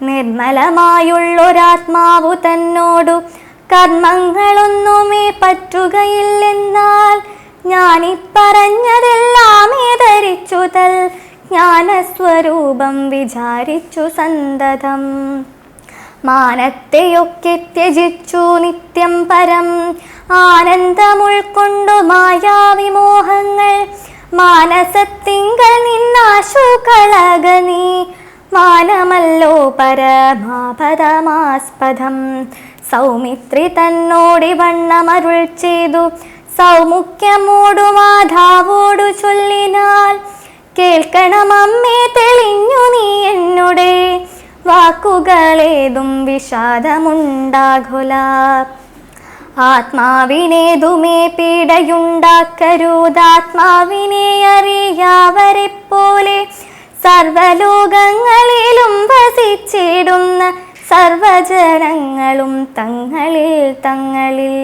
നിർമ്മലമായുള്ളൊരാത്മാവു തന്നോടു കർമ്മങ്ങളൊന്നുമേ പറ്റുകയില്ലെന്നാൽ ഞാനിപ്പറഞ്ഞതെല്ലാമേ ധരിച്ചു തൽ ജ്ഞാനസ്വരൂപം വിചാരിച്ചു സന്തതം. മാനത്തെയൊക്കെ ത്യജിച്ചു നിത്യം പരം ആനന്ദമുൾക്കൊണ്ടു മായാവിമോഹങ്ങൾ മാനസത്തിങ്കൽ മാനമല്ലോ പരമാപദമാസ്പദം. സൗമിത്രി തന്നോടി വണ്ണമരുൾ ചെയ്തു. സൗമുഖ്യമോടു ചൊല്ലിനാൽ കേൾക്കണം അമ്മേ തെളിഞ്ഞു നീ എന്നോടെ. വാക്കുകളേതും വിഷാദമുണ്ടാകുല. ആത്മാവിനേതുമേ പീഡയുണ്ടാക്കരുതാത്മാവിനെ അറിയാവരെ പോലെ സർവലോകങ്ങളിലും വസിച്ചിടുന്ന സർവജനങ്ങളും തങ്ങളിൽ തങ്ങളിൽ